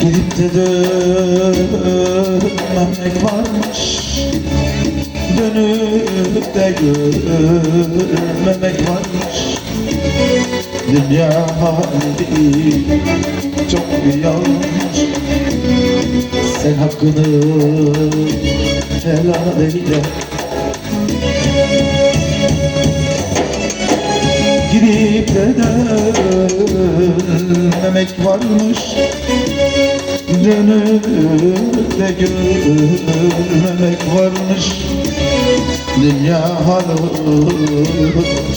Gidip de dönmemek varmış. Dönüp de görmemek varmış. Dünya hali çok yanlış. Sen hakkını helal eyle. Gidip de dönmemek varmış Dönüp de görmemek varmış. Dünya halı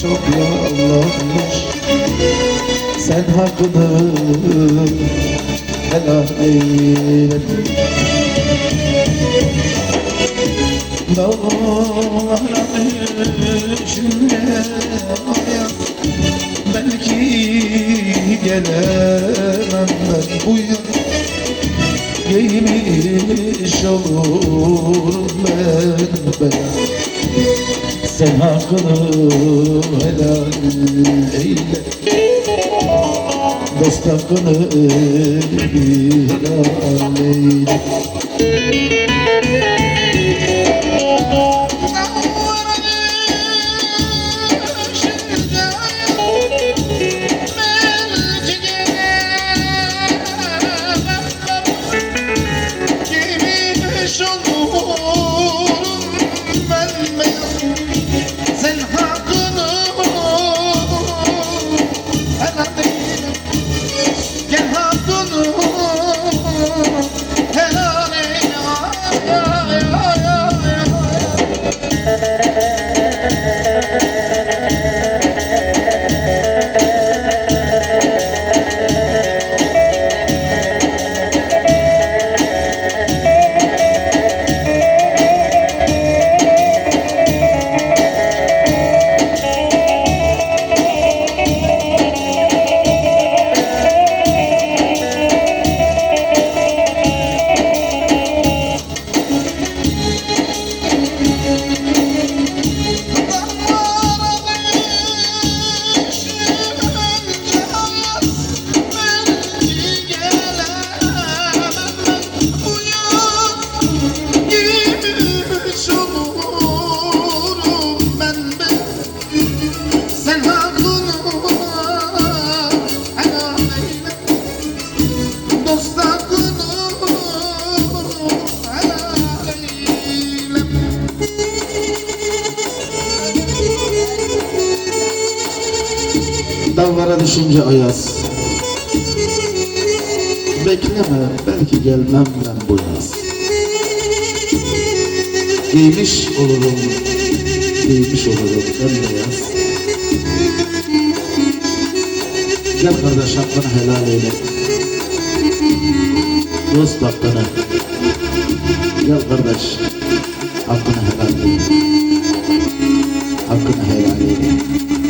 çok yanlış Sen hakkını helal eyle. Dağlara düşünce Belki gelemem ben. Bu yıl Giymiş olurum ben ben. Sen hakkını helal eyle. Dost hakkını helal eyle thank Dağlara düşünce ayaz. Bekleme belki gelmem ben bu yaz. Giymiş olurum Giymiş olurum bembeyaz Gel kardeş hakkını helal eyle. Dost hakkını. Gel kardeş Hakkını helal eyle. Hakkını helal eyle